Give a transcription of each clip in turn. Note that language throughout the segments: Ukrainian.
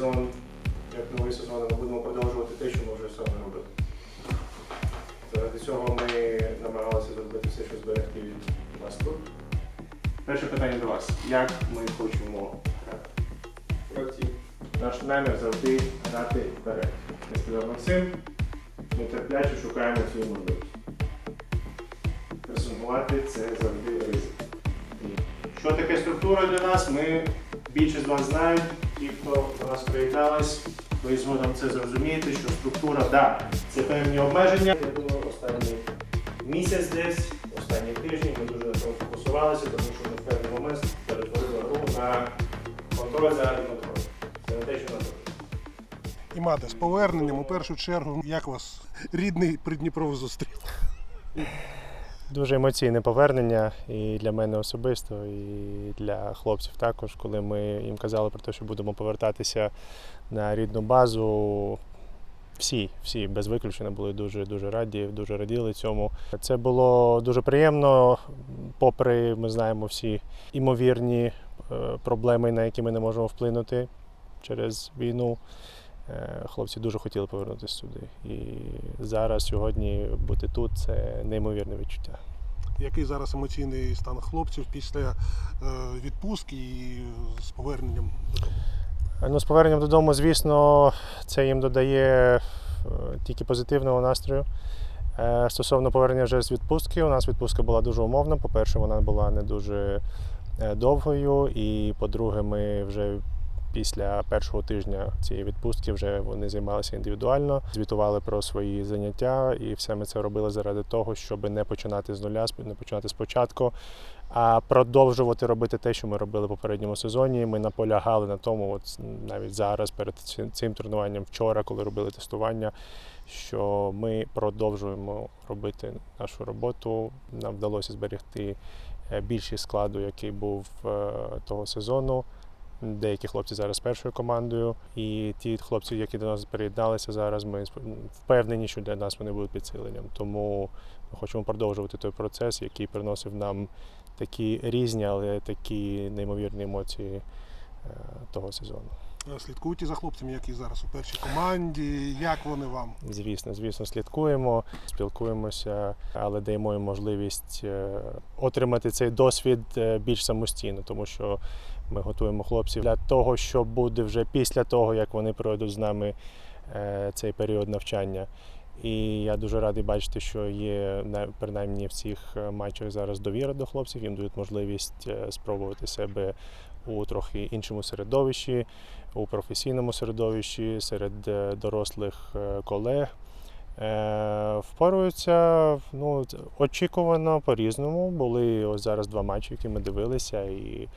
сезон, як новий сезон, ми будемо продовжувати те, що ми вже саме робили. Заради цього ми намагалися зробити все, що зберегти нас тут. Перше питання до вас. Як ми хочемо грати? Наш намір завжди грати вперед. Як сказав Максим, ми терпляче шукаємо цю можливість. Пресингувати це завжди ризик. Що таке структура для нас? Ми більше з вас знають, хто до нас приєднались, ви згодом це зрозумієте, що структура, да, це певні обмеження. Я думаю, останній місяць десь, останні тижні ми дуже на цьому фокусувалися, тому що ми в певний момент перетворили гру на контроль за контроль. Це не те, що нам потрібно. Імаде, з поверненням у першу чергу, як вас рідний Придніпров зустрів? Дуже емоційне повернення і для мене особисто, і для хлопців також, коли ми їм казали про те, що будемо повертатися на рідну базу. Всі, всі без виключення були дуже дуже раді, дуже раділи цьому. Це було дуже приємно, попри ми знаємо всі імовірні е, проблеми, на які ми не можемо вплинути через війну. Е, Хлопці дуже хотіли повернутися сюди. І зараз, сьогодні, бути тут це неймовірне відчуття. Який зараз емоційний стан хлопців після е, відпустки і з поверненням додому? Ну, з поверненням додому, звісно, це їм додає е, тільки позитивного настрою. Стосовно повернення вже з відпустки, у нас відпустка була дуже умовна. По-перше, вона була не дуже довгою, і по-друге, ми вже після першого тижня цієї відпустки вже вони займалися індивідуально, звітували про свої заняття, і все ми це робили заради того, щоб не починати з нуля, не починати спочатку, а продовжувати робити те, що ми робили в попередньому сезоні. Ми наполягали на тому, от навіть зараз, перед цим- тренуванням, вчора, коли робили тестування, що ми продовжуємо робити нашу роботу. Нам вдалося зберегти е, більшість складу, який був е, того сезону. Деякі хлопці зараз першою командою, і ті хлопці, які до нас приєдналися зараз, ми впевнені, що для нас вони будуть підсиленням. Тому ми хочемо продовжувати той процес, який приносив нам такі різні, але такі неймовірні емоції е, того сезону. Е, Слідкуйте за хлопцями, які зараз у першій команді. Як вони вам? Звісно, звісно, слідкуємо, спілкуємося, але даємо їм можливість е, отримати цей досвід е, більш самостійно, тому що ми готуємо хлопців для того, що буде вже після того, як вони пройдуть з нами цей період навчання. І я дуже радий бачити, що є на- принаймні в цих матчах зараз довіра до хлопців. Їм дають можливість спробувати себе у трохи іншому середовищі, у професійному середовищі, серед е, дорослих е, колег. Е, Впоруються ну, очікувано по-різному. Були ось зараз два матчі, які ми дивилися, і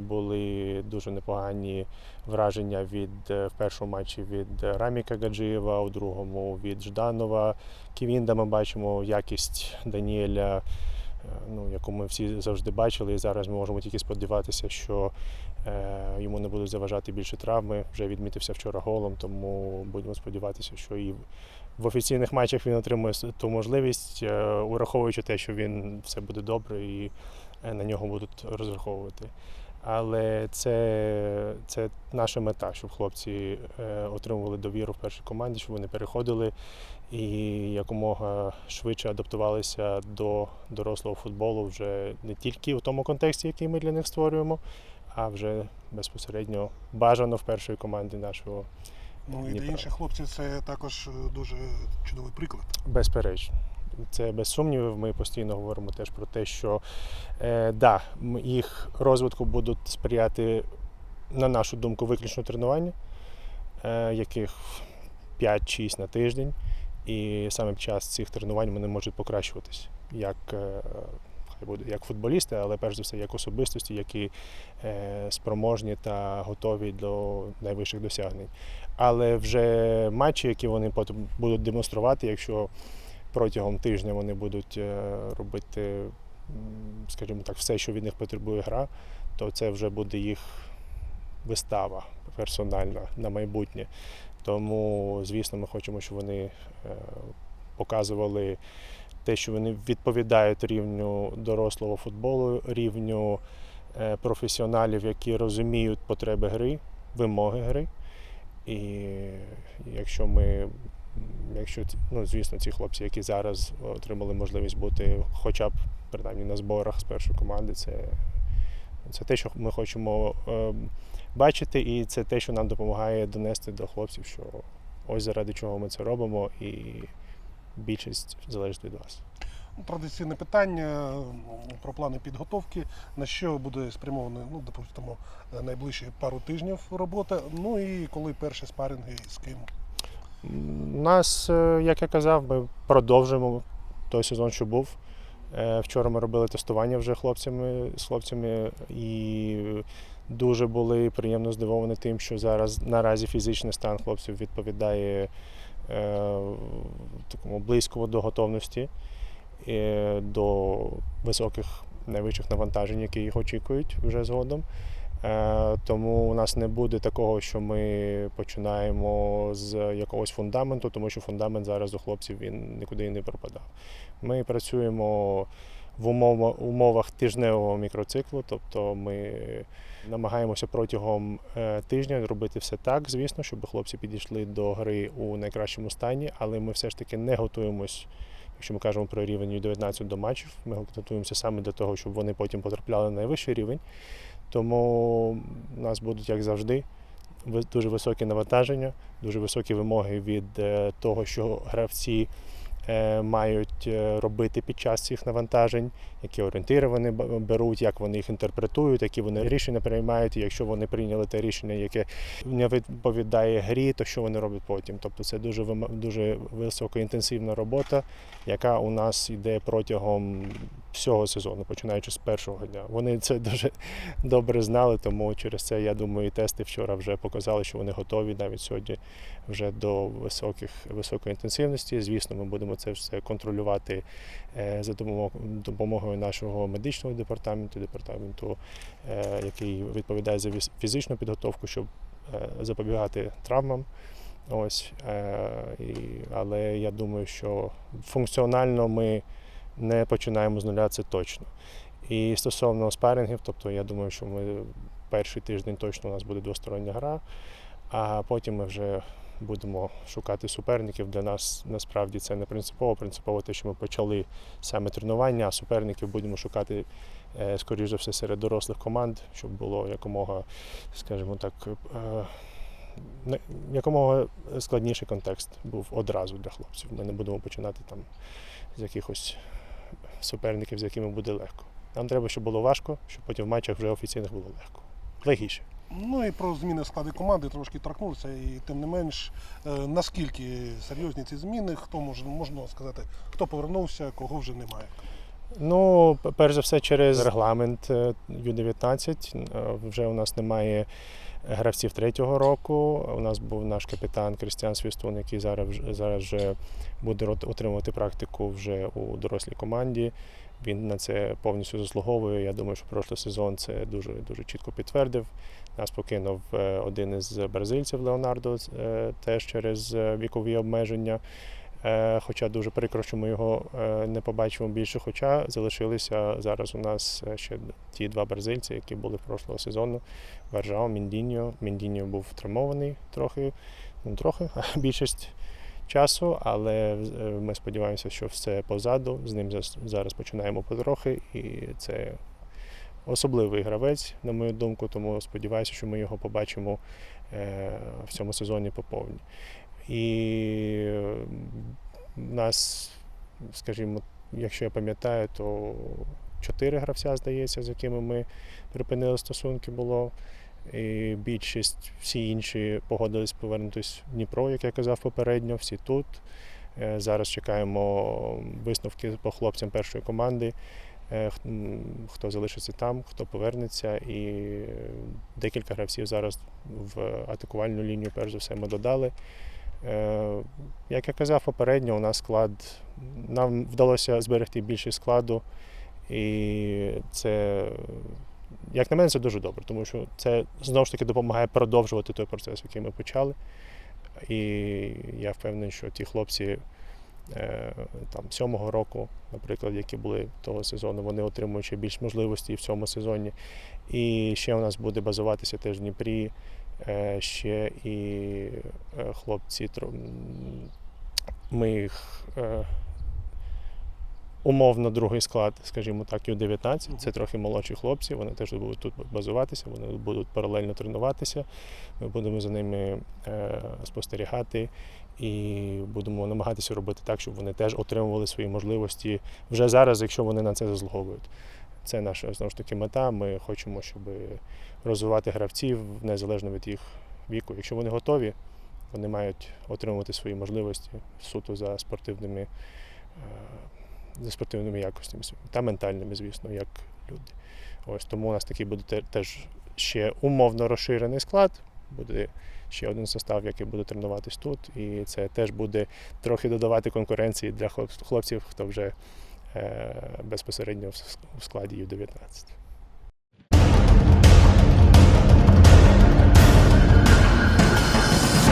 були дуже непогані враження від в першому матчі від Раміка Гаджиєва, у другому від Жданова. Ківінда ми бачимо якість Даніеля, ну, яку ми всі завжди бачили. І зараз ми можемо тільки сподіватися, що е, йому не будуть заважати більше травми. Вже відмітився вчора голом, тому будемо сподіватися, що і в офіційних матчах він отримує ту можливість, е, ураховуючи те, що він все буде добре і е, на нього будуть розраховувати. Але це, це наша мета, щоб хлопці е, отримували довіру в першій команді, щоб вони переходили і якомога швидше адаптувалися до дорослого футболу вже не тільки в тому контексті, який ми для них створюємо, а вже безпосередньо бажано в першій команді нашого Ну і для інших хлопців це також е, дуже чудовий приклад. Безперечно. Це без сумнівів. Ми постійно говоримо теж про те, що е, да, їх розвитку будуть сприяти, на нашу думку, виключно тренування, е, яких 5-6 на тиждень. І саме час цих тренувань вони можуть покращуватись як, е, буде, як футболісти, але перш за все як особистості, які е, спроможні та готові до найвищих досягнень. Але вже матчі, які вони потім будуть демонструвати, якщо протягом тижня вони будуть е, робити, скажімо так, все, що від них потребує гра, то це вже буде їх вистава персональна на майбутнє. Тому, звісно, ми хочемо, щоб вони е, показували те, що вони відповідають рівню дорослого футболу, рівню е, професіоналів, які розуміють потреби гри, вимоги гри. І якщо ми, якщо ну, звісно, ці хлопці, які зараз отримали можливість бути хоча б принаймні на зборах з першої команди, це, це те, що ми хочемо е, бачити, і це те, що нам допомагає донести до хлопців, що ось заради чого ми це робимо, і більшість залежить від вас. Традиційне питання про плани підготовки, на що буде спрямовано, ну, допустимо, найближчі пару тижнів робота. Ну і коли перші спаринги з ким. Нас, е, як я казав, ми продовжуємо той сезон, що був. Е, Вчора ми робили тестування вже хлопцями з хлопцями і дуже були приємно здивовані тим, що зараз наразі фізичний стан хлопців відповідає е, такому близькому до готовності, е, до високих найвищих навантажень, які їх очікують вже згодом. Е, Тому у нас не буде такого, що ми починаємо з якогось фундаменту, тому що фундамент зараз у хлопців він нікуди не пропадав. Ми працюємо в умовах тижневого мікроциклу, тобто ми намагаємося протягом е, тижня робити все так, звісно, щоб хлопці підійшли до гри у найкращому стані, але ми все ж таки не готуємось. Якщо ми кажемо про рівень U19 до матчів, ми готуємося саме для того, щоб вони потім потрапляли на найвищий рівень. Тому у нас будуть, як завжди, дуже високі навантаження, дуже високі вимоги від е, того, що гравці е, мають е, робити під час цих навантажень, які орієнтири вони беруть, як вони їх інтерпретують, які вони рішення приймають. І якщо вони прийняли те рішення, яке не відповідає грі, то що вони роблять потім. Тобто це дуже дуже високоінтенсивна робота, яка у нас йде протягом всього сезону, починаючи з першого дня. Вони це дуже добре знали, тому через це я думаю, і тести вчора вже показали, що вони готові навіть сьогодні вже до високих високої інтенсивності. Звісно, ми будемо це все контролювати е, за допомогою, нашого медичного департаменту, департаменту, е, який відповідає за фізичну підготовку, щоб е, запобігати травмам. Ось, але я думаю, що функціонально ми не починаємо з нуля, це точно. І стосовно спарингів, тобто я думаю, що ми перший тиждень точно у нас буде двостороння гра, а потім ми вже будемо шукати суперників. Для нас насправді це не принципово. Принципово те, що ми почали саме тренування, а суперників будемо шукати, е, скоріш за все, серед дорослих команд, щоб було якомога, скажімо так, е, якомога складніший контекст був одразу для хлопців. Ми не будемо починати там з якихось суперників, з якими буде легко. Нам треба, щоб було важко, щоб потім в матчах вже офіційних було легко. Легіше. Ну і про зміни в складі команди трошки торкнувся, і тим не менш, е, наскільки серйозні ці зміни, хто може можна сказати, хто повернувся, кого вже немає. Ну, перш за все, через регламент е, Ю-19 е, вже у нас немає гравців третього року. У нас був наш капітан Крістіан Свістун, який зараз, зараз вже буде отримувати практику вже у дорослій команді. Він на це повністю заслуговує. Я думаю, що прошлий сезон це дуже дуже чітко підтвердив. Нас покинув е, один із бразильців Леонардо е, теж через е, вікові обмеження. Е, Хоча дуже прикро, що ми його е, не побачимо більше. Хоча залишилися зараз у нас е, ще ті два бразильці, які були прошлого сезону. Варжао, Міндіньо. Міндіньо був травмований трохи, ну трохи, більшість часу, але ми сподіваємося, що все позаду. З ним зараз починаємо потрохи, і це особливий гравець, на мою думку, тому сподіваюся, що ми його побачимо в цьому сезоні по повній. І нас, скажімо, якщо я пам'ятаю, то чотири гравця, здається, з якими ми припинили стосунки було. І більшість, всі інші погодились повернутися в Дніпро, як я казав попередньо, всі тут. Е, Зараз чекаємо висновки по хлопцям першої команди. Е, Хто залишиться там, хто повернеться, і декілька гравців зараз в атакувальну лінію, перш за все, ми додали. Е, Як я казав попередньо, у нас склад нам вдалося зберегти більшість складу, і це, як на мене, це дуже добре, тому що це знову ж таки допомагає продовжувати той процес, який ми почали. І я впевнений, що ті хлопці е, там сьомого року, наприклад, які були того сезону, вони отримують ще більш можливості в цьому сезоні. І ще у нас буде базуватися теж в Дніпрі ще і е, хлопці. Ми їх е, умовно другий склад, скажімо так, і у 19 Це трохи молодші хлопці. Вони теж будуть тут базуватися, вони будуть паралельно тренуватися. Ми будемо за ними е, спостерігати і будемо намагатися робити так, щоб вони теж отримували свої можливості вже зараз, якщо вони на це заслуговують. Це наша знову ж таки мета. Ми хочемо, щоб розвивати гравців незалежно від їх віку. Якщо вони готові, вони мають отримувати свої можливості суто за спортивними, е, за спортивними якостями та ментальними, звісно, як люди. Ось тому у нас такий буде теж ще умовно розширений склад. Буде ще один состав, який буде тренуватись тут, і це теж буде трохи додавати конкуренції для хлопців, хто вже Е, безпосередньо в складі Ю-19.